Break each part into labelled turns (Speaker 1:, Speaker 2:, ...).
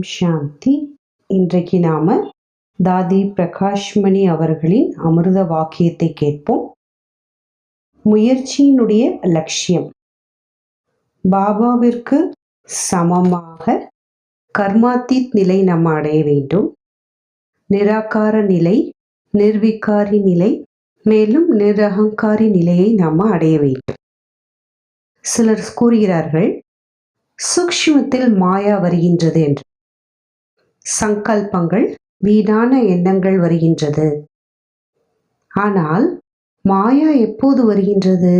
Speaker 1: ஓம் சாந்தி. இன்றைக்கு நாம தாதி பிரகாஷ்மணி அவர்களின் அமிர்த வாக்கியத்தை கேட்போம். முயற்சியினுடைய லட்சியம். பாபாவிற்கு சமமாக கர்மாத்தீத் நிலை நம்ம அடைய வேண்டும். நிராகார நிலை நிர்விகாரி நிலை மேலும் நிரகங்காரி நிலையை நாம் அடைய வேண்டும். சிலர் கூறுகிறார்கள் சூக்ஷ்மத்தில் மாயா வருகின்றது என்று. சங்கல்பங்கள் வீணான எண்ணங்கள் வருகின்றது. ஆனால் மாயா எப்போது வருகின்றது?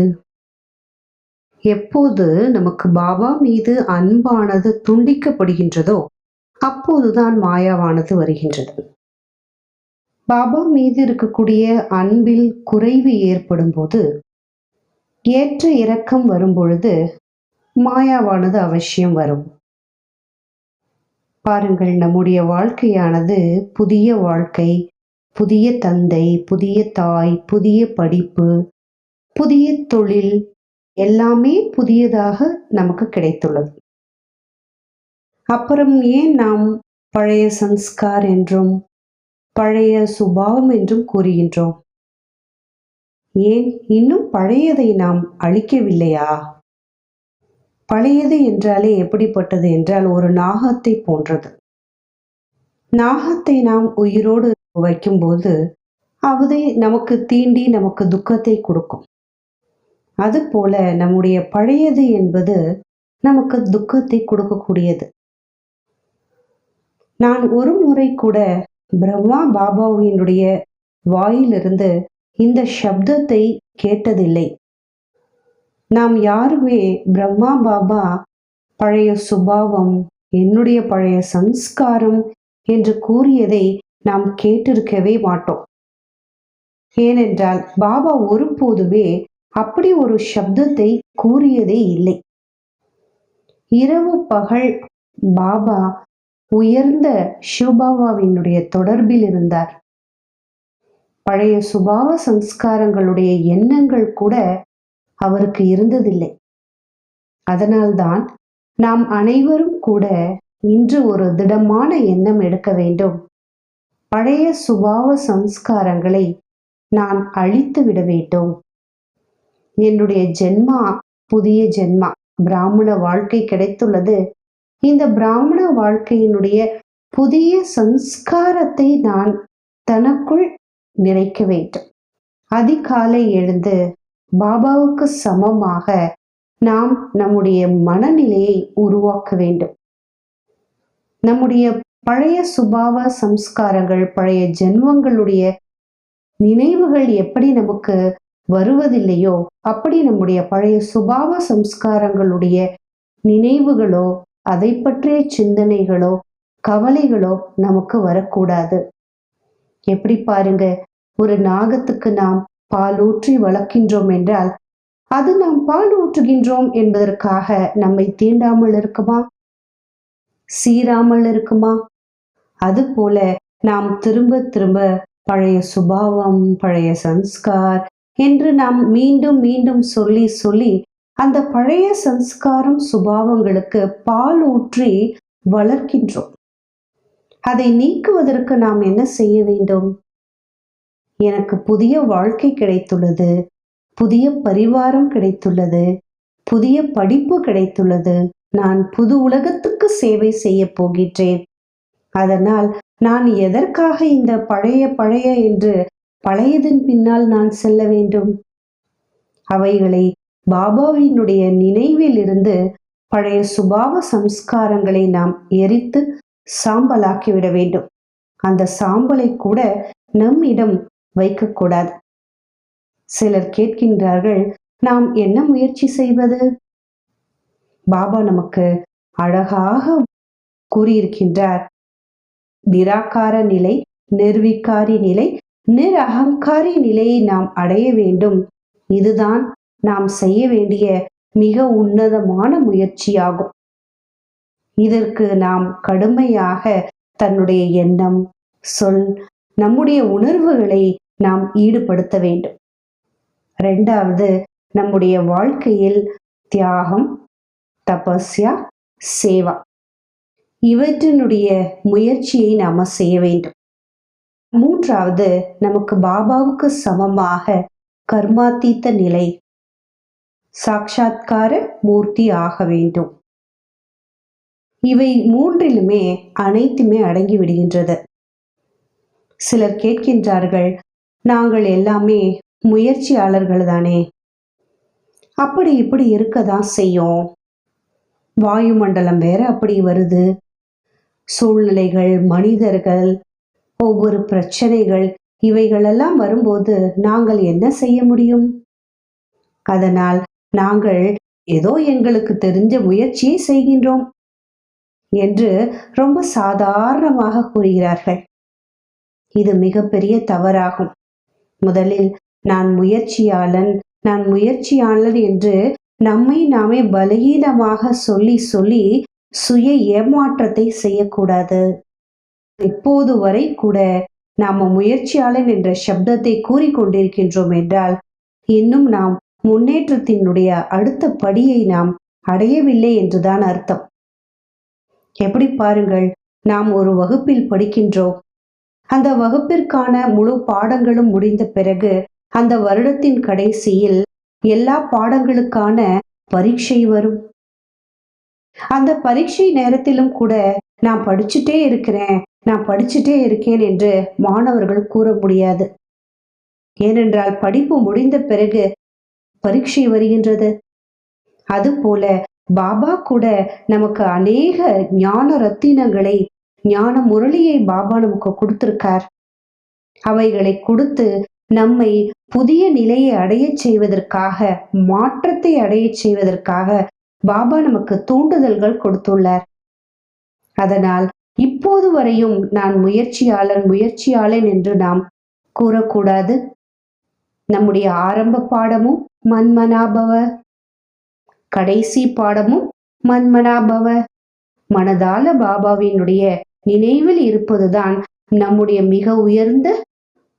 Speaker 1: எப்போது நமக்கு பாபா மீது அன்பானது துண்டிக்கப்படுகின்றதோ அப்போதுதான் மாயாவானது வருகின்றது. பாபா மீது இருக்கக்கூடிய அன்பில் குறைவு ஏற்படும் போது ஏற்ற இறக்கம் வரும்பொழுது மாயாவானது அவசியம் வரும். பாருங்கள் நம்முடைய வாழ்க்கையானது புதிய வாழ்க்கை புதிய தந்தை புதிய தாய் புதிய படிப்பு புதிய தொழில் எல்லாமே புதியதாக நமக்கு கிடைத்துள்ளது. அப்புறம் ஏன் நாம் பழைய சன்ஸ்கார் என்றும் பழைய சுபாவம் என்றும் கூறுகின்றோம்? ஏன் இன்னும் பழையதை நாம் அழிக்கவில்லையா? பழையது என்றாலே எப்படிப்பட்டது என்றால் ஒரு நாகத்தை போன்றது. நாகத்தை நாம் உயிரோடு வைக்கும்போது அது நமக்கு தீண்டி நமக்கு துக்கத்தை கொடுக்கும். அதுபோல நம்முடைய பழையது என்பது நமக்கு துக்கத்தை கொடுக்கக்கூடியது. நான் ஒரு முறை கூட பிரம்மா பாபாவினுடைய வாயிலிருந்து இந்த சப்தத்தை கேட்டதில்லை. நாம் யாருமே பிரம்மா பாபா பழைய சுபாவம் என்னுடைய பழைய சம்ஸ்காரம் என்று கூறியதை நாம் கேட்டிருக்கவே மாட்டோம். ஏனென்றால் பாபா ஒருபோதுமே அப்படி ஒரு சப்தத்தை கூறியதே இல்லை. இரவு பகல் பாபா உயர்ந்த சிவபாபாவினுடைய தொடர்பில் இருந்தார். பழைய சுபாவ சம்ஸ்காரங்களுடைய எண்ணங்கள் கூட அவருக்கு இருந்ததில்லை. அதனால்தான் நாம் அனைவரும் கூட இன்று ஒரு திடமான எண்ணம் எடுக்க வேண்டும். பழைய சுபாவ சம்ஸ்காரங்களை நான் அழித்து விட வேண்டும். என்னுடைய ஜென்மா புதிய ஜென்மா. பிராமண வாழ்க்கை கிடைத்துள்ளது. இந்த பிராமண வாழ்க்கையினுடைய புதிய சம்ஸ்காரத்தை நான் தனக்குள் நிறைக்க வேண்டும். அதிகாலை எழுந்து பாபாவுக்கு சமமாக நாம் நம்முடைய மனநிலையை உருவாக்க வேண்டும். நம்முடைய பழைய சுபாவ சம்ஸ்காரங்கள் பழைய ஜென்மங்களுடைய நினைவுகள் எப்படி நமக்கு வருவதில்லையோ அப்படி நம்முடைய பழைய சுபாவ சம்ஸ்காரங்களுடைய நினைவுகளோ அதை பற்றிய சிந்தனைகளோ கவலைகளோ நமக்கு வரக்கூடாது. எப்படி பாருங்க ஒரு நாகத்துக்கு நாம் பால் ஊற்றி வளர்க்கின்றோம் என்றால் அது நாம் பால் ஊற்றுகின்றோம் என்பதற்காக நம்மை தீண்டாமல் இருக்குமா? சீராமல் இருக்குமா? அதுபோல நாம் திரும்ப திரும்ப பழைய சுபாவம் பழைய சன்ஸ்கார் என்று நாம் மீண்டும் மீண்டும் சொல்லி சொல்லி அந்த பழைய சன்ஸ்காரம் சுபாவங்களுக்கு பால் ஊற்றி வளர்க்கின்றோம். அதை நீக்குவதற்கு நாம் என்ன செய்ய வேண்டும்? எனக்கு புதிய வாழ்க்கை கிடைத்துள்ளது. புதிய பரிவாரம் கிடைத்துள்ளது. புதிய படிப்பு கிடைத்துள்ளது. நான் புது உலகத்துக்கு சேவை செய்ய போகின்றேன். அதனால் நான் எதற்காக இந்த பழைய பழைய என்று பழையதன் பின்னால் நான் செல்ல வேண்டும்? அவைகளை பாபாவினுடைய நினைவில் இருந்து பழைய சுபாவ சம்ஸ்காரங்களை நாம் எரித்து சாம்பலாக்கிவிட வேண்டும். அந்த சாம்பலை கூட நம்மிடம் வைக்கக்கூடாது. சிலர் கேட்கின்றார்கள் நாம் என்ன முயற்சி செய்வது? பாபா நமக்கு அழகாக கூறியிருக்கின்றார் நிராகார நிலை நிர்விகாரி நிலை நிரகங்காரி நிலையை நாம் அடைய வேண்டும். இதுதான் நாம் செய்ய வேண்டிய மிக உன்னதமான முயற்சியாகும். இதற்கு நாம் கடுமையாக தன்னுடைய எண்ணம் சொல் நம்முடைய உணர்வுகளை நாம் ஈடுபடுத்த வேண்டும். ரெண்டாவது நம்முடைய வாழ்க்கையில் தியாகம் தபஸ்யா சேவா. இவற்றினுடைய முயற்சியை நாம செய்ய வேண்டும். மூன்றாவது நமக்கு பாபாவுக்கு சமமாக கர்மாத்தீத்த நிலை சாட்சா்கார மூர்த்தி ஆக வேண்டும். இவை மூன்றிலுமே அனைத்துமே அடங்கி விடுகின்றது. சிலர் கேட்கின்றார்கள் நாங்கள் எல்லாமே முயற்சியாளர்கள் தானே அப்படி இப்படி இருக்கதான் செய்யும். வாயுமண்டலம் வேற அப்படி வருது. சூழ்நிலைகள் மனிதர்கள் ஒவ்வொரு பிரச்சனைகள் இவைகளெல்லாம் வரும்போது நாங்கள் என்ன செய்ய முடியும்? அதனால் நாங்கள் ஏதோ எங்களுக்கு தெரிஞ்ச முயற்சியை செய்கின்றோம் என்று ரொம்ப சாதாரணமாக கூறுகிறார்கள். இது மிகப்பெரிய தவறாகும். முதலில் நான் முயற்சியாளன் நான் முயற்சியாளர் என்று நம்மை நாமே பலகீனமாக சொல்லி சொல்லி சுய ஏமாற்றத்தை செய்யக்கூடாது. இப்போது வரை கூட நாம முயற்சியாளன் என்ற சப்தத்தை கூறிக்கொண்டிருக்கின்றோம் என்றால் இன்னும் நாம் முன்னேற்றத்தினுடைய அடுத்த படியை நாம் அடையவில்லை என்றுதான் அர்த்தம். எப்படி பாருங்கள் நாம் ஒரு வகுப்பில் படிக்கின்றோம். அந்த வகுப்பிற்கான முழு பாடங்களும் முடிந்த பிறகு அந்த வருடத்தின் கடைசியில் எல்லா பாடங்களுக்கான பரீட்சை வரும். அந்த பரீட்சை நேரத்திலும் கூட நான் படிச்சுட்டே இருக்கிறேன் நான் படிச்சுட்டே இருக்கேன் என்று மாணவர்கள் கூற முடியாது. ஏனென்றால் படிப்பு முடிந்த பிறகு பரீட்சை வருகின்றது. அதுபோல பாபா கூட நமக்கு அநேக ஞான ரத்தினங்களை ஞான முரளியை பாபா நமக்கு கொடுத்திருக்கார். அவைகளை கொடுத்து நம்மை புதிய நிலையை அடையச் செய்வதற்காக மாற்றத்தை அடையச் செய்வதற்காக பாபா நமக்கு தூண்டுதல்கள் கொடுத்துள்ளார். அதனால் இப்போது வரையும் நான் முயற்சியாளன் முயற்சியாளன் என்று நாம் கூறக்கூடாது. நம்முடைய ஆரம்ப பாடமும் மன்மனாபவ கடைசி பாடமும் மன்மனாபவ. மனதால பாபாவினுடைய நினைவில் இருப்பதுதான் நம்முடைய மிக உயர்ந்த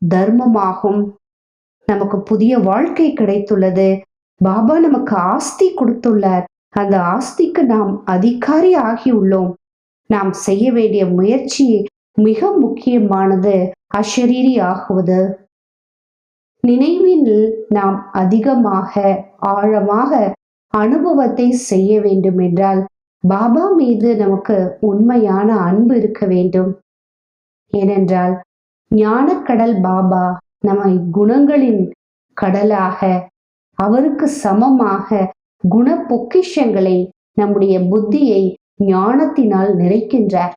Speaker 1: தர்மமாகும். நமக்கு புதிய வாழ்க்கை கிடைத்துள்ளது. பாபா நமக்கு ஆஸ்தி கொடுத்துள்ளார். அந்த ஆஸ்திக்கு நாம் அதிகாரி ஆகியுள்ளோம். நாம் செய்ய வேண்டிய முயற்சி மிக முக்கியமானது அஷரீரி ஆகுவது நினைவில் நாம் அதிகமாக ஆழமாக அனுபவத்தை செய்ய வேண்டும் என்றால் பாபா மீது நமக்கு உண்மையான அன்பு இருக்க வேண்டும். ஏனென்றால் ஞானக்கடல் பாபா நம்மை குணங்களின் கடலாக அவருக்கு சமமாக குண பொக்கிஷங்களை நம்முடைய புத்தியை ஞானத்தினால் நிறைக்கின்றார்.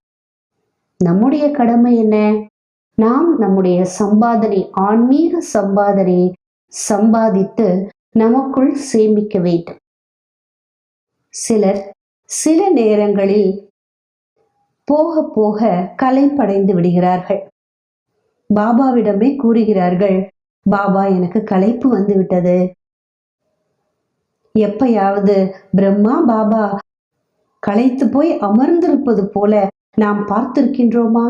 Speaker 1: நம்முடைய கடமை என்ன? நாம் நம்முடைய சம்பாதனை ஆன்மீக சம்பாதனையை சம்பாதித்து நமக்குள் சேமிக்க வேண்டும். சிலர் சில நேரங்களில் போக போக கலைப்படைந்து விடுகிறார்கள். பாபாவிடமே கூறுகிறார்கள் பாபா எனக்கு களைப்பு வந்து விட்டது. எப்பயாவது பிரம்மா பாபா களைத்து போய் அமர்ந்திருப்பது போல நாம் பார்த்திருக்கின்றோமா?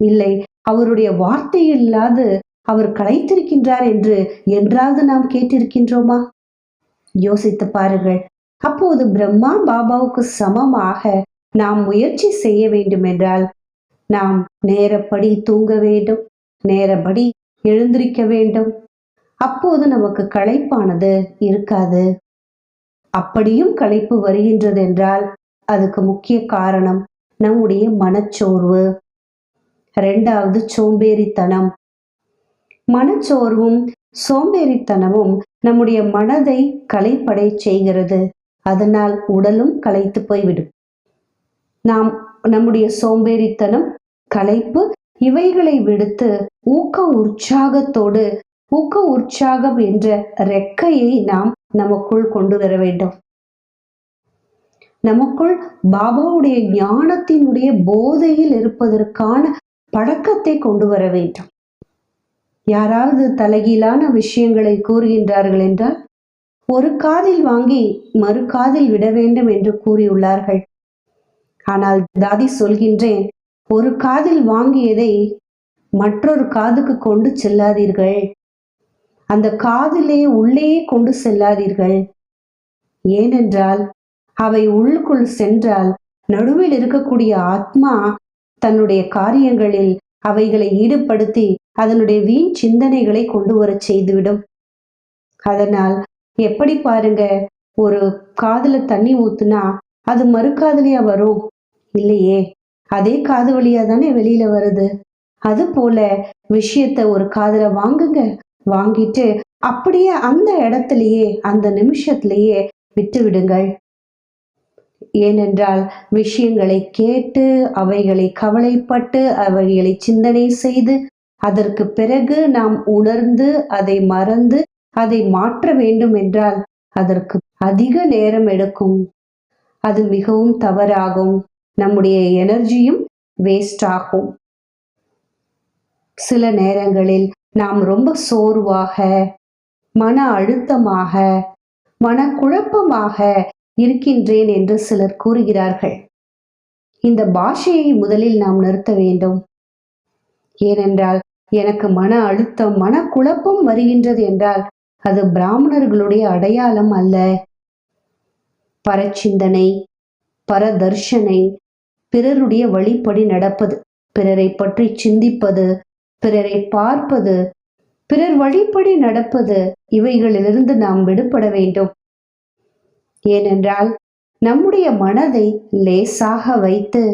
Speaker 1: இல்லை அவருடைய வார்த்தை இல்லாது அவர் களைத்திருக்கின்றார் என்று என்றாவது நாம் கேட்டிருக்கின்றோமா? யோசித்து பாருங்கள் அப்போது பிரம்மா பாபாவுக்கு சமமாக நாம் முயற்சி செய்ய வேண்டும் என்றால் நாம் நேரப்படி தூங்க வேண்டும் நேரப்படி எழுந்திருக்க வேண்டும். அப்போது நமக்கு களைப்பானது இருக்காது. அப்படியும் களைப்பு வருகின்றது என்றால் அதுக்கு முக்கிய காரணம் நம்முடைய மனச்சோர்வு. ரெண்டாவது சோம்பேறித்தனம். மனச்சோர்வும் சோம்பேறித்தனமும் நம்முடைய மனதை களைப்படை செய்கிறது. அதனால் உடலும் களைத்து போய்விடும். நாம் நம்முடைய சோம்பேறித்தனம் களைப்பு இவைகளை விடுத்து ஊக்க உற்சாகத்தோடு ஊக்க உற்சாகம் என்ற ரெக்கையை நாம் நமக்குள் கொண்டு வர வேண்டும். நமக்குள் பாபாவுடைய ஞானத்தினுடைய போதையில் இருப்பதற்கான பழக்கத்தை கொண்டு வர வேண்டும். யாராவது தலைகீழான விஷயங்களை கூறுகின்றார்கள் என்றால் ஒரு காதில் வாங்கி மறு காதில் விட வேண்டும் என்று கூறியுள்ளார்கள். ஆனால் தாதி சொல்கின்றேன் ஒரு காதில் வாங்கியதை மற்றொரு காதுக்கு கொண்டு செல்லாதீர்கள். அந்த காதிலே உள்ளே கொண்டு செல்லாதீர்கள். ஏனென்றால் அவை உள்ளுக்குள் சென்றால் நடுவில் இருக்கக்கூடிய ஆத்மா தன்னுடைய காரியங்களில் அவைகளை ஈடுபடுத்தி அதனுடைய வீண் சிந்தனைகளை கொண்டு வரச் செய்துவிடும். அதனால் எப்படி பாருங்க? ஒரு காதுல தண்ணி ஊத்துனா அது மறு காதலியா வரும்? இல்லையே. அதே காது வழியா தானே வெளியில வருது. அது போல விஷயத்த ஒரு காதுல வாங்குங்க. வாங்கிட்டு அப்படியே அந்த இடத்துலயே அந்த நிமிஷத்திலேயே விட்டு விடுங்கள். ஏனென்றால் விஷயங்களை கேட்டு அவைகளை கவலைப்பட்டு அவைகளை சிந்தனை செய்து அதற்கு பிறகு நாம் உணர்ந்து அதை மறந்து அதை மாற்ற வேண்டும் என்றால் அதற்கு அதிக நேரம் எடுக்கும். அது மிகவும் தவறாகும். நம்முடைய எனர்ஜியும் வேஸ்ட் ஆகும். சில நேரங்களில் நாம் ரொம்ப சோர்வாக மன அழுத்தமாக மனக்குழப்பமாக இருக்கின்றேன் என்று சிலர் கூறுகிறார்கள். இந்த பாஷையை முதலில் நாம் நிறுத்த வேண்டும். ஏனென்றால் எனக்கு மன அழுத்தம் மனக்குழப்பம் வருகின்றது என்றால் அது பிராமணர்களுடைய அடையாளம் அல்ல. பரச்சிந்தனை பரதர்ஷனை பிறருடைய வழிப்படி நடப்பது பிறரை பற்றி சிந்திப்பது பிறரை பார்ப்பது பிறர் வழிப்படி நடப்பது இவைகளிலிருந்து நாம் விடுபட வேண்டும். ஏனென்றால் நம்முடைய மனதை லேசாக வைத்து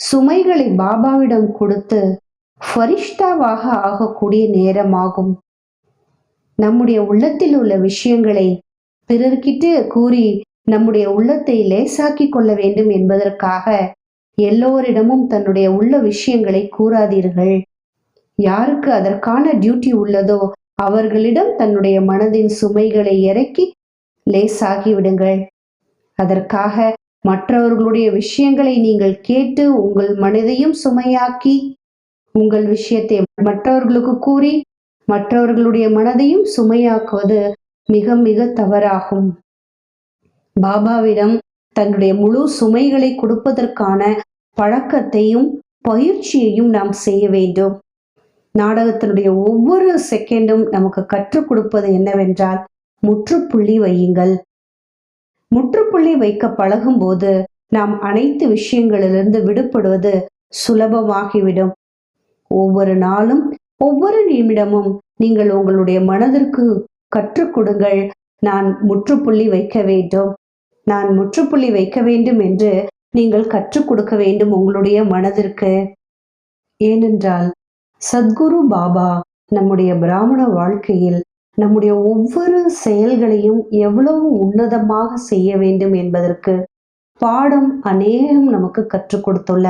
Speaker 1: சுமைகளை பாபாவிடம் கொடுத்து ஃபரிஷ்டாவாக ஆகக்கூடிய நேரமாகும். நம்முடைய உள்ளத்தில் உள்ள விஷயங்களை பிறர்கிட்ட கூறி நம்முடைய உள்ளத்தை லேசாக்கி கொள்ள வேண்டும் என்பதற்காக எல்லோரிடமும் தன்னுடைய உள்ள விஷயங்களை கூறாதீர்கள். யாருக்கு அதற்கான டியூட்டி உள்ளதோ அவர்களிடம் தன்னுடைய மனதின் சுமைகளை இறக்கி லேசாகி விடுங்கள். அதற்காக மற்றவர்களுடைய விஷயங்களை நீங்கள் கேட்டு உங்கள் மனதையும் சுமையாக்கி உங்கள் விஷயத்தை மற்றவர்களுக்கு கூறி மற்றவர்களுடைய மனதையும் சுமையாக்குவது மிக மிக தவறாகும். பாபாவிடம் தன்னுடைய முழு சுமைகளை கொடுப்பதற்கான பழக்கத்தையும் பயிற்சியையும் நாம் செய்ய வேண்டும். நாடகத்தினுடைய ஒவ்வொரு செகண்டும் நமக்கு கற்றுக் கொடுப்பது என்னவென்றால் முற்றுப்புள்ளி வையுங்கள். முற்றுப்புள்ளி வைக்க பழகும் போது நாம் அனைத்து விஷயங்களிலிருந்து விடுபடுவது சுலபமாகிவிடும். ஒவ்வொரு நாளும் ஒவ்வொரு நிமிடமும் நீங்கள் உங்களுடைய மனதிற்கு கற்றுக் கொடுங்கள். நான் முற்றுப்புள்ளி வைக்க வேண்டும். நான் முற்றுப்புள்ளி வைக்க வேண்டும் என்று நீங்கள் கற்றுக் கொடுக்க வேண்டும் உங்களுடைய மனதிற்கு. ஏனென்றால் சத்குரு பாபா நம்முடைய பிராமண வாழ்க்கையில் நம்முடைய ஒவ்வொரு செயல்களையும் எவ்வளவு உன்னதமாக செய்ய வேண்டும் என்பதற்கு பாடம் அநேகம் நமக்கு கற்றுக் கொடுத்துள்ள.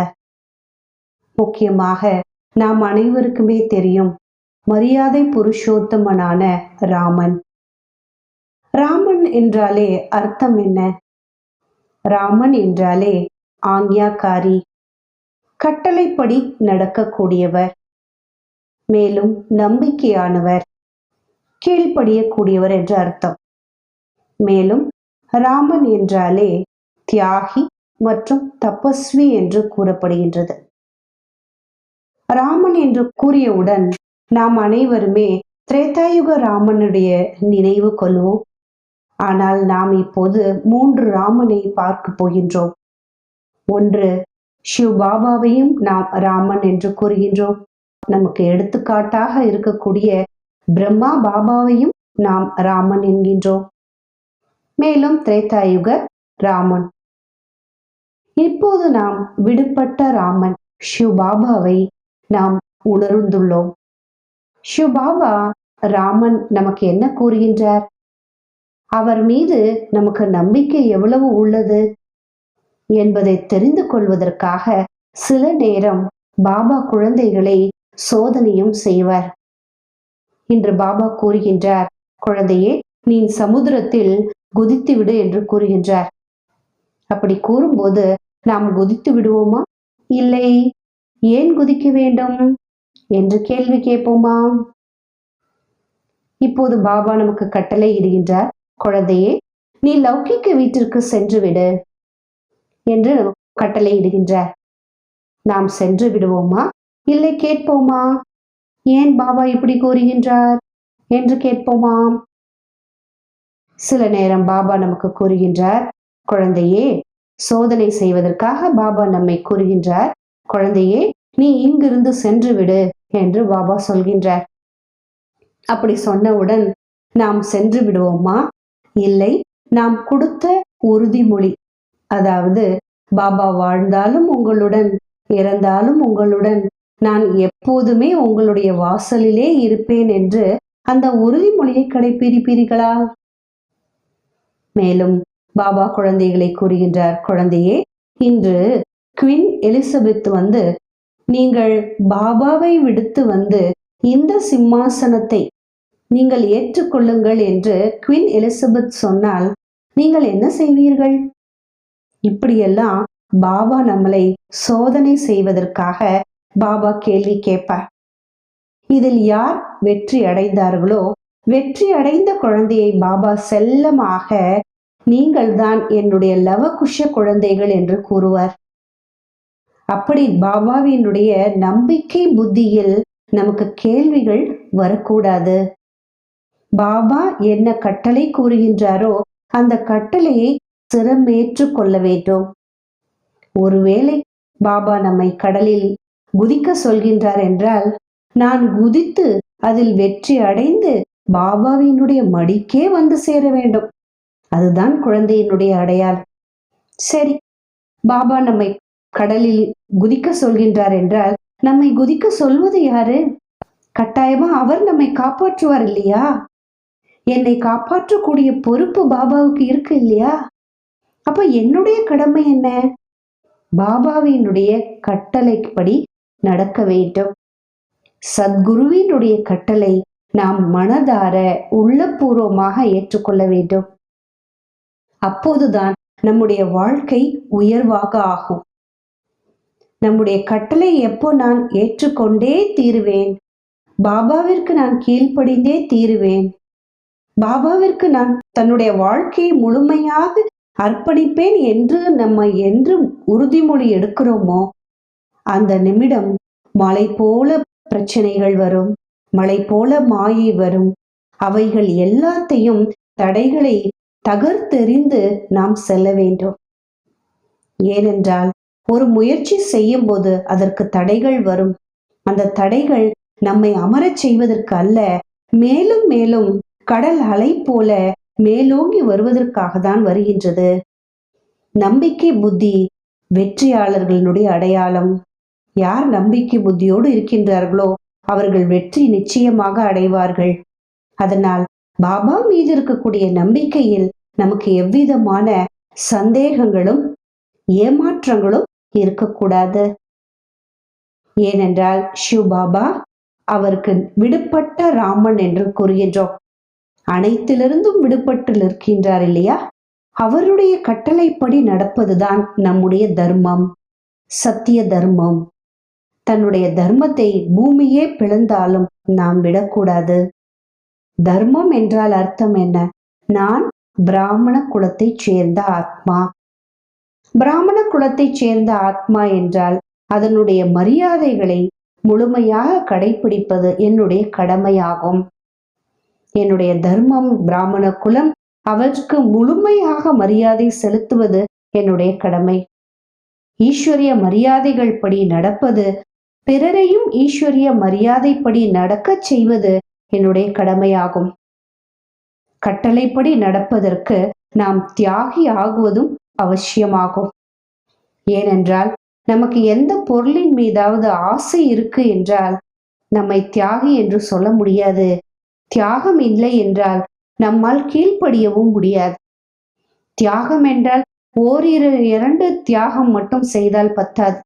Speaker 1: முக்கியமாக நாம் அனைவருக்குமே தெரியும். மரியாதை புருஷோத்தமனான ராமன். ராமன் என்றாலே அர்த்தம் என்ன? ராமன் என்றாலே ஆக்ஞாக்காரி கட்டளைப்படி நடக்கக்கூடியவர். மேலும் நம்பிக்கையானவர். கீழ்ப்படியக்கூடியவர் என்று அர்த்தம். மேலும் ராமன் என்றாலே தியாகி மற்றும் தபஸ்வி என்று கூறப்படுகின்றது. ராமன் என்று கூறியவுடன் நாம் அனைவருமே திரேதாயுக ராமனுடைய நினைவு கொள்வோம். ஆனால் நாம் இப்போது மூன்று ராமனை பார்க்க போகின்றோம். ஒன்று சிவ் பாபாவையும் நாம் ராமன் என்று கூறுகின்றோம். நமக்கு எடுத்துக்காட்டாக இருக்கக்கூடிய பிரம்மா பாபாவையும் நாம் ராமன் என்கின்றோம். மேலும் திரேதாயுக ராமன். இப்போது நாம் விடுபட்ட ராமன் சிவ் பாபாவை நாம் உணர்ந்துள்ளோம். சிவ் பாபா ராமன் நமக்கு என்ன கூறுகின்றார்? அவர் மீது நமக்கு நம்பிக்கை எவ்வளவு உள்ளது? என்பதை தெரிந்து கொள்வதற்காக சில நேரம் பாபா குழந்தைகளை சோதனையும் செய்வர். இன்று பாபா கூறுகின்றார் குழந்தையே நீ சமுத்திரத்தில் குதித்து விடு என்று கூறுகின்றார். அப்படி கூறும்போது நாம் குதித்து விடுவோமா இல்லை. ஏன் குதிக்க வேண்டும்? என்று கேள்வி கேட்போமா? இப்போது பாபா நமக்கு கட்டளை இடுகின்றார் குழந்தையே நீ லௌகிக்க வீட்டிற்கு சென்று விடு என்று நமக்கு கட்டளை இடுகின்றார். நாம் சென்று விடுவோமா? இல்லை கேட்போமா? ஏன் பாபா இப்படி கூறுகின்றார்? என்று கேட்போமா? சில நேரம் பாபா நமக்கு கூறுகின்றார் குழந்தையே சோதனை செய்வதற்காக பாபா நம்மை கூறுகின்றார் குழந்தையே நீ இங்கிருந்து சென்று விடு என்று பாபா சொல்கின்றார். அப்படி சொன்னவுடன் நாம் சென்று விடுவோமா இல்லை நாம் கொடுத்த உறுதிமொழி. அதாவது பாபா வாழ்ந்தாலும் உங்களுடன் இறந்தாலும் உங்களுடன் நான் எப்போதுமே உங்களுடைய வாசலிலே இருப்பேன் என்று அந்த உறுதிமொழியை கடைபிடிப்பீர்களா மேலும் பாபா குழந்தைகளை கூறுகின்றார் குழந்தையே இன்று குவின் எலிசபெத் வந்து நீங்கள் பாபாவை விடுத்து வந்து இந்த சிம்மாசனத்தை நீங்கள் ஏற்றுக்கொள்ளுங்கள் என்று குவின் எலிசபெத் சொன்னால் நீங்கள் என்ன செய்வீர்கள்? இப்படியெல்லாம் பாபா நம்மளை சோதனை செய்வதற்காக பாபா கேள்வி கேட்பார். இதில் யார் வெற்றி அடைந்தார்களோ வெற்றி அடைந்த குழந்தையை பாபா செல்லமாக நீங்கள்தான் என்னுடைய லவகுஷ குழந்தைகள் என்று கூறுவார். அப்படி பாபாவினுடைய நம்பிக்கை புத்தியில் நமக்கு கேள்விகள் வரக்கூடாது. பாபா என்ன கட்டளை கூறுகின்றாரோ அந்த கட்டளையை சிரமேற்று கொள்ள வேண்டும். ஒருவேளை பாபா நம்மை கடலில் குதிக்க சொல்கின்றார் என்றால் நான் குதித்து அதில் வெற்றி அடைந்து பாபாவினுடைய மடிக்கே வந்து சேர வேண்டும். அதுதான் குழந்தையினுடைய அடையாளம். சரி பாபா நம்மை கடலில் குதிக்க சொல்கின்றார் என்றால் நம்மை குதிக்க சொல்வது யாரு? கட்டாயமா அவர் நம்மை காப்பாற்றுவார் இல்லையா? என்னை காப்பாற்றக்கூடிய பொறுப்பு பாபாவுக்கு இருக்கு இல்லையா? அப்ப என்னுடைய கடமை என்ன? பாபாவினுடைய கட்டளைப்படி நடக்க வேண்டும். சத்குருவினுடைய கட்டளை நாம் மனதார உள்ளபூர்வமாக ஏற்றுக்கொள்ள வேண்டும். அப்போதுதான் நம்முடைய வாழ்க்கை உயர்வாக ஆகும். நம்முடைய கட்டளை எப்போ நான் ஏற்றுக்கொண்டே தீருவேன்? பாபாவிற்கு நான் கீழ்ப்படிந்தே தீருவேன். பாபாவிற்கு நான் தன்னுடைய வாழ்க்கையை முழுமையாக அர்ப்பணிப்பேன் என்று நம்ம என்று உறுதிமொழி எடுக்கிறோமோ? அந்த நிமிடம் மலை போல பிரச்சனைகள் வரும் மலை போல மாயை வரும். அவைகள் எல்லாத்தையும் தடைகளை தகர்த்தெறிந்து நாம் செல்ல வேண்டும். ஏனென்றால் ஒரு முயற்சி செய்யும் போது அதற்கு தடைகள் வரும். அந்த தடைகள் நம்மை அமரச் செய்வதற்கு அல்ல மேலும் மேலும் கடல் அலை போல மேலோங்கி வருவதற்காக தான் வருகின்றது. நம்பிக்கை புத்தி வெற்றியாளர்களுடைய அடையாளம். யார் நம்பிக்கை புத்தியோடு இருக்கின்றார்களோ அவர்கள் வெற்றி நிச்சயமாக அடைவார்கள். அதனால் பாபா மீது இருக்கக்கூடிய நம்பிக்கையில் நமக்கு எவ்விதமான சந்தேகங்களும் ஏமாற்றங்களும் இருக்கக்கூடாது. ஏனென்றால் ஷிவ் பாபா அவருக்கு விடுபட்ட ராமன் என்று கூறுகின்றோம். அனைத்திலிருந்தும் விடுபட்டு நிற்கின்றார் இல்லையா? அவருடைய கட்டளைப்படி நடப்பதுதான் நம்முடைய தர்மம். சத்திய தர்மம். தன்னுடைய தர்மத்தை பூமியே பிளந்தாலும் நாம் விடக்கூடாது. தர்மம் என்றால் அர்த்தம் என்ன? நான் பிராமண குலத்தைச் சேர்ந்த ஆத்மா. பிராமண குலத்தைச் சேர்ந்த ஆத்மா என்றால் அதனுடைய மரியாதைகளை முழுமையாக கடைபிடிப்பது என்னுடைய கடமையாகும். என்னுடைய தர்மம் பிராமண குலம் அவற்றுக்கு முழுமையாக மரியாதை செலுத்துவது என்னுடைய கடமை. ஈஸ்வரிய மரியாதைகள் படி நடப்பது பிறரையும் ஈஸ்வரிய மரியாதைப்படி நடக்கச் செய்வது என்னுடைய கடமையாகும். கட்டளைப்படி நடப்பதற்கு நாம் தியாகி ஆகுவதும் அவசியமாகும். ஏனென்றால் நமக்கு எந்த பொருளின் மீதாவது ஆசை இருக்கு என்றால் நம்மை தியாகி என்று சொல்ல முடியாது. தியாகம் இல்லை என்றால் நம்மால் கீழ்ப்படியவும் முடியாது. தியாகம் என்றால் ஓரிரு இரண்டு தியாகம் மட்டும் செய்தால் பத்தாது.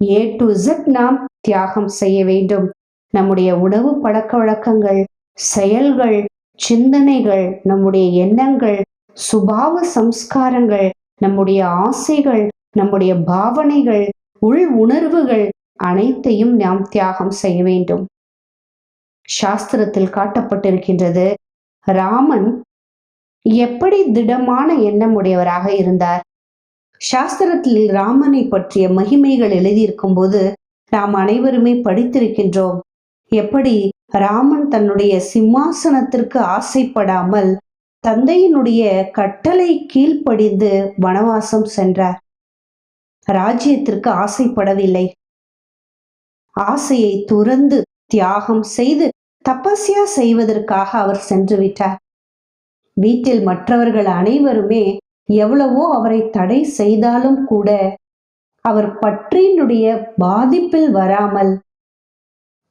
Speaker 1: ஏ டு இசட் நாம் தியாகம் செய்ய வேண்டும். நம்முடைய உணவு பழக்க வழக்கங்கள் செயல்கள் சிந்தனைகள் நம்முடைய எண்ணங்கள் சுபாவ சம்ஸ்காரங்கள் நம்முடைய ஆசைகள் நம்முடைய பாவனைகள் உள் உணர்வுகள் அனைத்தையும் நாம் தியாகம் செய்ய வேண்டும். சாஸ்திரத்தில் காட்டப்பட்டிருக்கின்றது ராமன் எப்படி திடமான எண்ணம் உடையவராக இருந்தார்? சாஸ்திரத்தில் ராமனை பற்றிய மகிமைகள் எழுதியிருக்கும் போது நாம் அனைவருமே படித்திருக்கின்றோம். எப்படி ராமன் தன்னுடைய சிம்மாசனத்திற்கு ஆசைப்படாமல் தந்தையினுடைய கட்டளை கீழ்ப்படிந்து வனவாசம் சென்றார். ராஜ்யத்திற்கு ஆசைப்படவில்லை. ஆசையை துறந்து தியாகம் செய்து தபஸ்யா செய்வதற்காக அவர் சென்று விட்டார். வீட்டில் மற்றவர்கள் அனைவருமே எவ்வளவோ அவரை தடை செய்தாலும் கூட அவர் பற்றினுடைய பாதிப்பில் வராமல்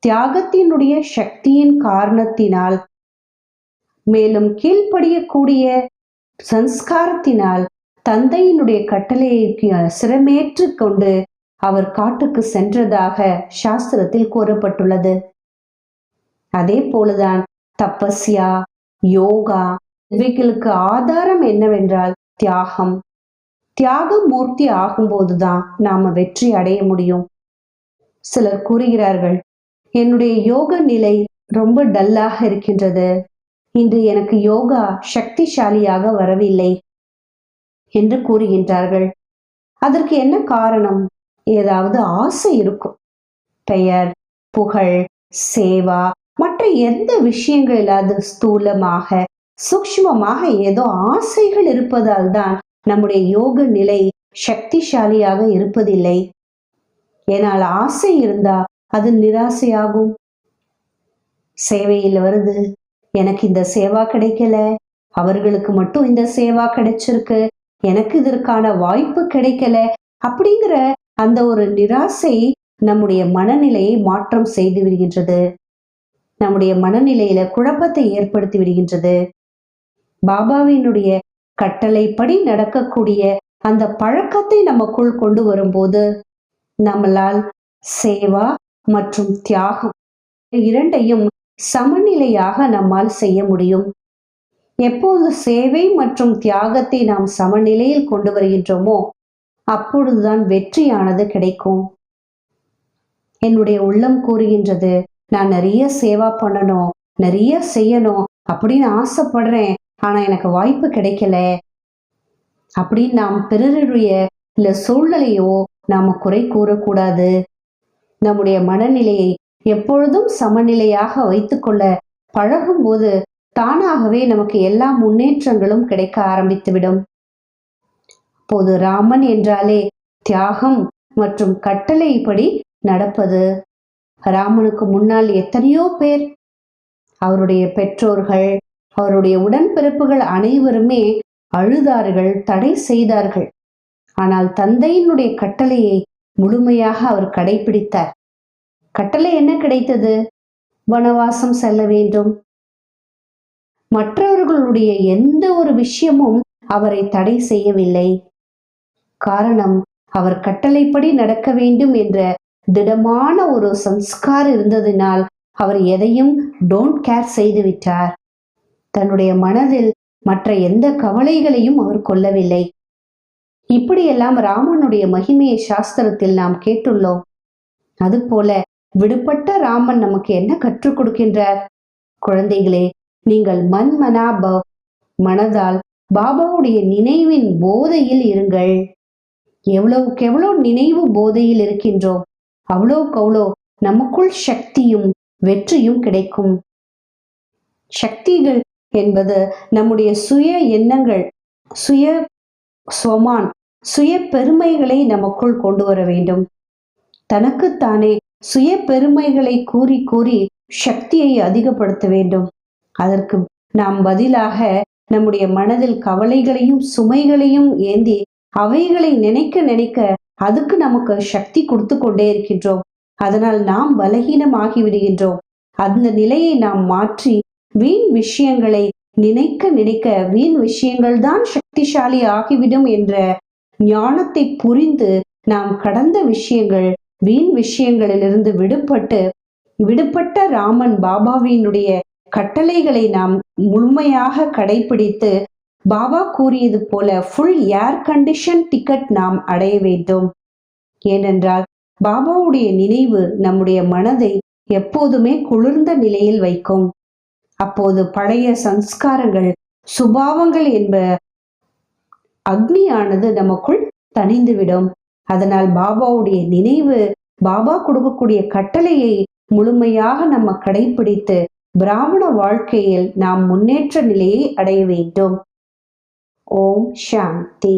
Speaker 1: தியாகத்தினுடைய சக்தியின் காரணத்தினால் மேலும் கீழ்ப்படியக்கூடிய சன்ஸ்காரத்தினால் தந்தையினுடைய கட்டளையை சிரமேற்று கொண்டு அவர் காட்டுக்கு சென்றதாக சாஸ்திரத்தில் கூறப்பட்டுள்ளது. அதே போலதான் தபஸ்யா யோகா இவைகளுக்கு ஆதாரம் என்னவென்றால் தியாகம். தியாக மூர்த்தி ஆகும்போதுதான் நாம வெற்றி அடைய முடியும். சிலர் கூறுகிறார்கள் என்னுடைய யோக நிலை ரொம்ப டல்லாக இருக்கின்றது. இன்று எனக்கு யோகா சக்திசாலியாக வரவில்லை என்று கூறுகின்றார்கள். அதற்கு என்ன காரணம்? ஏதாவது ஆசை இருக்கும். பெயர் புகழ் சேவா மற்ற எந்த விஷயங்களிலாவது ஸ்தூலமாக சூக்ஷ்மமாக ஏதோ ஆசைகள் இருப்பதால் தான் நம்முடைய யோக நிலை சக்திசாலியாக இருப்பதில்லை. ஏனால் ஆசை இருந்தா அது நிராசையாகும். சேவையில் வருது எனக்கு இந்த சேவா கிடைக்கல. அவர்களுக்கு மட்டும் இந்த சேவா கிடைச்சிருக்கு. எனக்கு இதற்கான வாய்ப்பு கிடைக்கல. அப்படிங்கிற அந்த ஒரு நிராசை நம்முடைய மனநிலையை மாற்றம் செய்து விடுகின்றது. நம்முடைய மனநிலையில குழப்பத்தை ஏற்படுத்தி விடுகின்றது. பாபாவினுடைய கட்டளைப்படி நடக்கக்கூடிய அந்த பழக்கத்தை நமக்குள் கொண்டு வரும்போது நம்மளால் சேவா மற்றும் தியாகம் இரண்டையும் சமநிலையாக நம்மால் செய்ய முடியும். எப்போது சேவை மற்றும் தியாகத்தை நாம் சமநிலையில் கொண்டு வருகின்றோமோ அப்பொழுதுதான் வெற்றியானது கிடைக்கும். என்னுடைய உள்ளம் கூறுகின்றது நான் நிறைய சேவா பண்ணணும் நிறைய செய்யணும் அப்படின்னு ஆசைப்படுறேன் ஆனா எனக்கு வாய்ப்பு கிடைக்கல. அப்படின்னு நாம் பிறருடைய இல்ல சூழ்நிலையோ நாம குறை கூறக்கூடாது. நம்முடைய மனநிலையை எப்பொழுதும் சமநிலையாக வைத்துக்கொள்ள பழகும்போது தானாகவே நமக்கு எல்லா முன்னேற்றங்களும் கிடைக்க ஆரம்பித்துவிடும். போது ராமன் என்றாலே தியாகம் மற்றும் கட்டளைப்படி நடப்பது. ராமனுக்கு முன்னால் எத்தனையோ பேர் அவருடைய பெற்றோர்கள் அவருடைய உடன்பிறப்புகள் அனைவருமே அழுதார்கள் தடை செய்தார்கள். ஆனால் தந்தையினுடைய கட்டளையை முழுமையாக அவர் கடைபிடித்தார் கட்டளை என்ன கிடைத்தது? வனவாசம் செல்ல வேண்டும். மற்றவர்களுடைய எந்த ஒரு விஷயமும் அவரை தடை செய்யவில்லை. காரணம் அவர் கட்டளைப்படி நடக்க வேண்டும் என்ற திடமான ஒரு சம்ஸ்கார் இருந்ததினால் அவர் எதையும் டோன்ட் கேர் செய்து விட்டார். தன்னுடைய மனதில் மற்ற எந்த கவலைகளையும் அவர் கொள்ளவில்லை. இப்படியெல்லாம் ராமனுடைய மகிமையை சாஸ்திரத்தில் நாம் கேட்டுள்ளோம். அதுபோல விடுபட்ட ராமன் நமக்கு என்ன கற்றுக் கொடுக்கின்றார்? குழந்தைகளே நீங்கள் மண் மனாபவ் மனதால் பாபாவுடைய நினைவின் போதையில் இருங்கள். எவ்வளவுக்கு எவ்வளோ நினைவு போதையில் இருக்கின்றோம் அவ்வளோக்கு அவ்வளோ நமக்குள் சக்தியும் வெற்றியும் கிடைக்கும். சக்திகள் என்பது நம்முடைய சுய எண்ணங்கள் சுய சுவமான் சுய பெருமைகளை நமக்குள் கொண்டு வர வேண்டும். தனக்குத்தானே சுய பெருமைகளை கூறி கூறி சக்தியை அதிகப்படுத்த வேண்டும். அதற்கு நாம் பதிலாக நம்முடைய மனதில் கவலைகளையும் சுமைகளையும் ஏந்தி அவைகளை நினைக்க நினைக்க அதுக்கு நமக்கு சக்தி கொடுத்து கொண்டே இருக்கின்றோம். அதனால் நாம் பலகீனமாகி விடுகின்றோம். அந்த நிலையை நாம் மாற்றி வீண் விஷயங்களை நினைக்க நினைக்க வீண் விஷயங்கள் தான் சக்திசாலி ஆகிவிடும் என்ற ஞானத்தை புரிந்து நாம் கடந்த விஷயங்கள் வீண் விஷயங்களிலிருந்து விடுபட்டு விடுபட்ட ராமன் பாபாவினுடைய கட்டளைகளை நாம் முழுமையாக கடைபிடித்து பாபா கூறியது போல ஃபுல் ஏர் கண்டிஷன் டிக்கெட் நாம் அடைய வேண்டும். ஏனென்றால் பாபாவுடைய நினைவு நம்முடைய மனதை எப்போதுமே குளிர்ந்த நிலையில் வைக்கும். அப்போது பழைய சம்ஸ்காரங்கள் சுபாவங்கள் என்ப அக்னியானது நமக்குள் தணிந்துவிடும். அதனால் பாபாவுடைய நினைவு பாபா கொடுக்கக்கூடிய கட்டளையை முழுமையாக நம்ம கடைபிடித்து பிராமண வாழ்க்கையில் நாம் முன்னேற்ற நிலையை அடைய வேண்டும். ஓம் சாந்தி.